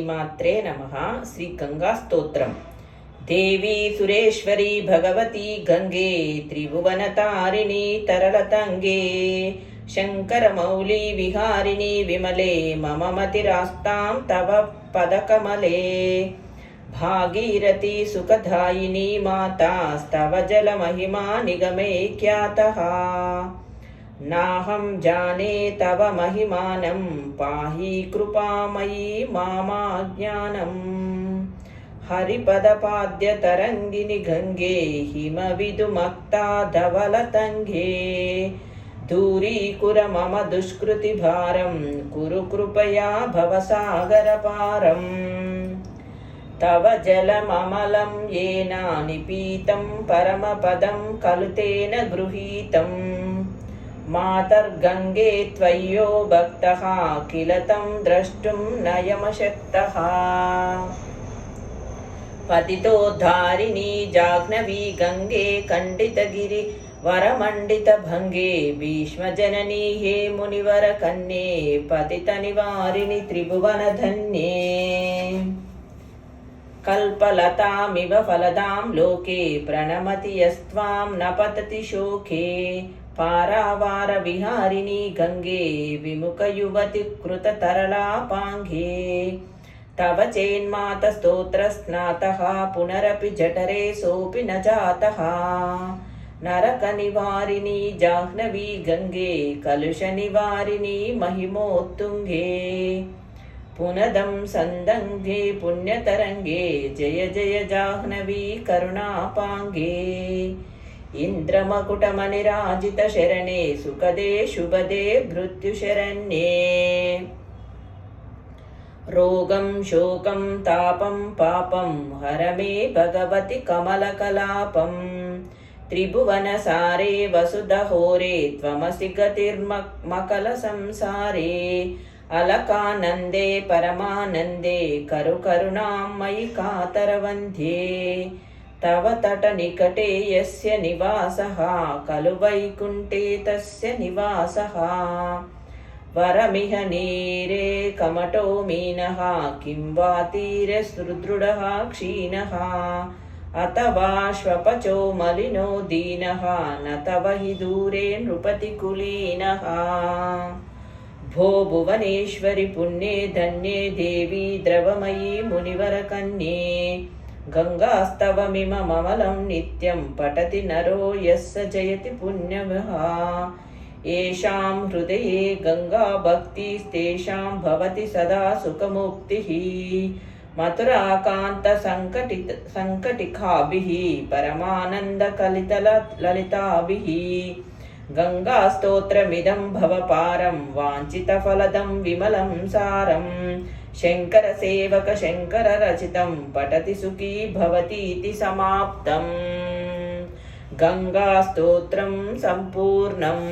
श्रीमात्रे नमः श्रीगङ्गास्तोत्रम् देवी सुरेश्वरी, भगवती गङ्गे, त्रिभुवनतारिणी शंकर मौली विहारिणी, विमले, मम मतिरास्तां तव पदकमले। भागीरथी, सुखदायिनी जल महिमा निगमे ख्यातः। नाहं जाने तव महिमानं पाहि कृपामयी मामाज्ञानम् हरिपदपाद्यतरङ्गिनि गङ्गे हिमविदुमक्ता धवलतङ्गे दूरीकुर मम दुष्कृतिभारं कुरु कृपया भवसागरपारम् तव जलममलं येन निपीतं परमपदं खलु तेन गृहीतम् मातर्गङ्गे त्वय्यो भक्तः किल तं द्रष्टुं नयमशक्तः। पतितोद्धारिणी जाह्नवी गङ्गे खण्डितगिरि वरमण्डितभङ्गे भीष्मजननी हे मुनिवरकन्ये पतितनिवारिणि त्रिभुवनधन्ये। कल्पलतामिव फलदां लोके प्रणमति यस्त्वां न पतति शोके। పారావార విహారిణి గంగే విముఖ యువతి కృత తరళాపాంగే తవ చేన్మాత స్తోత్ర స్నాత పునరపి జఠరే సోపి న జాత. నరక నివారిణి జాహ్నవి గంగే కలుష నివారిణి మహిమోత్తుంగే పునదం సందంగే పుణ్యతరంగే జయ జయ జాహ్నవి కరుణాపాంగే इन्द्रमकुटमनिराजितशरणे सुखदे शुभदे मृत्युशरण्ये रोगं शोकं तापं पापं हर मे भगवति कमलकलापम् त्रिभुवनसारे वसुधहोरे त्वमसि गतिर्मकलसंसारे अलकानन्दे परमानन्दे करु करुणां मयि कातरवन्ध्ये तव तटनिकटे यस्य निवासः खलु वैकुण्ठे तस्य निवासः वरमिह नीरे कमटो मीनः किं वा तीरे सुदृढः क्षीणः अथवा श्वपचो मलिनो दीनः न तव हि दूरे नृपतिकुलीनः भो भुवनेश्वरि पुण्ये धन्ये देवी द्रवमयी मुनिवरकन्ये गङ्गास्तवमिममलं नित्यं पठति नरो यः स जयति पुण्यवः येषां हृदये गङ्गाभक्तिस्तेषां भवति सदा सुखमुक्तिः मथुराकान्तसङ्कटित सङ्कटिकाभिः परमानन्दकलितल ललिताभिः गङ्गास्तोत्रमिदं भवपारं वाञ्छितफलदं विमलं सारम् शङ्करसेवक शङ्कररचितं पठति सुखी भवतीति समाप्तम् गङ्गास्तोत्रं सम्पूर्णम्